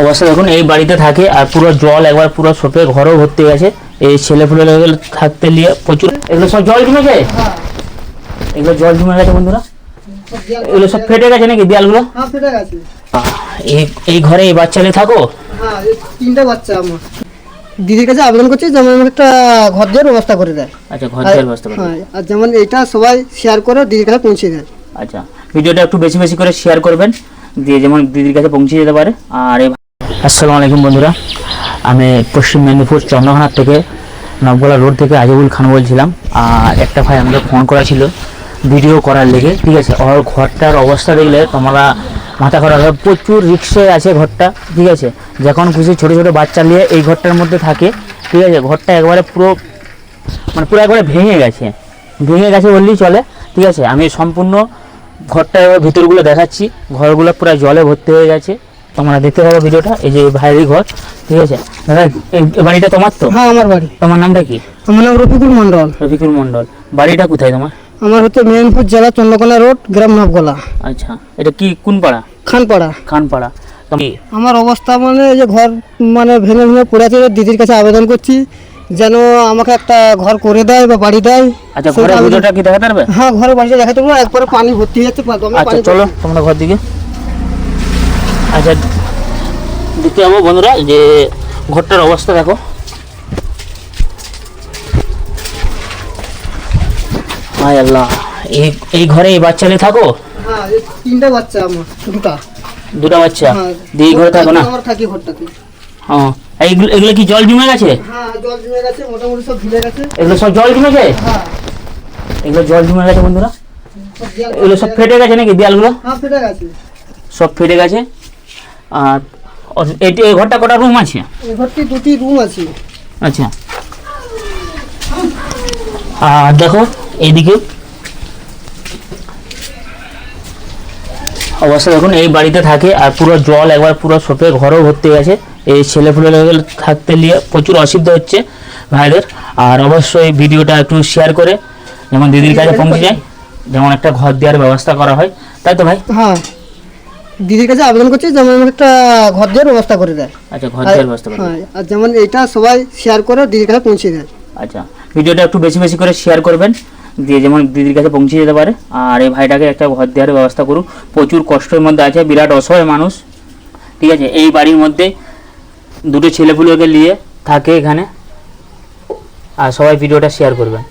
অবস্থা দেখুন এই বাড়িতে থাকে আর পুরো জল একবার পুরো সোপে ঘরও ভর্তি গেছে। এই ছেলে ফুলে থাকতে নিয়ে প্রচুর এগুলো সব জল জমেছে এগুলো জল জমে গেছে বন্ধুরা। এগুলো সব ফেটে গেছে নাকি দেয়ালগুলো? হ্যাঁ এই এই ঘরে এই বাচ্চা নিয়ে থাকো? হ্যাঁ তিনটা বাচ্চা আমার। দিদির কাছে আবেদন করছি যেমন একটা ঘর দেওয়ার ব্যবস্থা করে দেয়। আচ্ছা ঘর দেওয়ার ব্যবস্থা করো। হ্যাঁ আর যেমন এটা সবাই শেয়ার করে দিদির কাছে পৌঁছে দেয়। আচ্ছা ভিডিওটা একটু বেশি বেশি করে শেয়ার করবেন দিয়ে যেমন দিদির কাছে পৌঁছে যেতে পারে আর এই আসসালামু আলাইকুম বন্ধুরা। আমি পশ্চিম মেদিনীপুর চন্দ্রকোনার থেকে নবগোলা রোড থেকে আজিবুল খান বলছিলাম। আর একটা ভাই আমাকে ফোন করা ছিল ভিডিও করার লেগে, ঠিক আছে? ওর ঘরটার অবস্থা দেখলে তোমরা মাথা খারাপ হবে। প্রচুর রিক্সে আছে ঘরটা, ঠিক আছে? যখন খুশি ছোটো ছোটো বাচ্চা নিয়ে এই ঘরটার মধ্যে থাকে, ঠিক আছে? ঘরটা একবারে পুরো মানে পুরো একবারে ভেঙে গেছে। ভেঙে গেছে বললেই চলে, ঠিক আছে? আমি সম্পূর্ণ ঘরটা ভিতরগুলো দেখাচ্ছি। ঘরগুলো পুরো জলে ভর্তি হয়ে গেছে। তোমরা দেখতে পাবো ভিডিওটা এই যে ভাইয়েরই ঘর ঠিক আছে? দাদা এই বাড়িটা তোমার তো? হ্যাঁ আমার বাড়ি। তোমার নামটা কি? আমার নাম রফিকুল মন্ডল রফিকুল মন্ডল বাড়িটা কোথায় তোমার? আমার হচ্ছে মেদিনীপুর জেলা চন্দ্রকোনা রোড গ্রাম নবগোলা। আচ্ছা এটা কি কোন পাড়া? খানপাড়া। খানপাড়া। আমার অবস্থা মানে এই যে ঘর মানে ভেঙে ভেঙে পড়ে আছে দিদির কাছে আবেদন করছি যেন আমাকে একটা ঘর করে দেয় বা বাড়ি দেয়। আচ্ছা ঘরের ভিডিওটা কি দেখাতে পারবে? হ্যাঁ ঘরের বাড়িটা দেখাতে পারব একবারে পানি ভর্তি হয়ে যাচ্ছে আচ্ছা চলো তোমরা ঘর দিকে। আচ্ছা দেখতে যাব বন্ধুরা যে ঘরটার অবস্থা দেখো। হায় আল্লাহ এই এই ঘরে এই বাচ্চা নিয়ে থাকো? হ্যাঁ তিনটা বাচ্চা আমার দুটা। দুটো বাচ্চা? হ্যাঁ দিয়ে এই ঘরে থাকো না? আমার থাকি ঘরটাতে। হ্যাঁ এইগুলো এগুলো কি জল জমে গেছে? হ্যাঁ জল জমে গেছে মোটামুটি সব ভিজে গেছে। এগুলো সব জল জমেছে? হ্যাঁ। এগুলো জল জমে গেছে বন্ধুরা? এগুলো সব ফেটে গেছে নাকি দেয়ালগুলো? হ্যাঁ ফেটে গেছে। সব ফেটে গেছে? আর ও- এই ঘরটা কটা রুম আছে? এই ঘরটি দুটি রুম আছে। আচ্ছা। আর দেখো এইদিকে। অবস্থা দেখুন এই বাড়িতে থাকে আর পুরো জল একবার পুরো সোপে ঘরও ভর্তি গেছে। এই ছেলে ফুলে থাকতে নিয়ে প্রচুর অসুবিধা হচ্ছে ভাইদের। আর অবশ্যই ভিডিওটা একটু শেয়ার করে যেমন দিদির কাছে পৌঁছে যায় যেমন একটা ঘর দেওয়ার ব্যবস্থা করা হয়। তাই তো ভাই? হ্যাঁ। দিদির কাছে আবেদন করছি যেমন একটা ঘর দেওয়ার ব্যবস্থা করে দেয়। আচ্ছা ঘর দেওয়ার ব্যবস্থা করা হ্যাঁ আর যেমন এটা সবাই শেয়ার করে দিদির কাছে পৌঁছে দেয়। আচ্ছা ভিডিওটা একটু বেশি বেশি করে শেয়ার করবেন দিয়ে যেমন দিদির কাছে পৌঁছে যেতে পারে আর এই ভাইটাকে একটা ঘর দেওয়ার ব্যবস্থা করুন প্রচুর কষ্টের মধ্যে আছে বিরাট অসহায় মানুষ ঠিক আছে? এই বাড়ির মধ্যে দুটো ছেলেপুলোকে নিয়ে থাকে এখানে আর সবাই ভিডিওটা শেয়ার করবেন।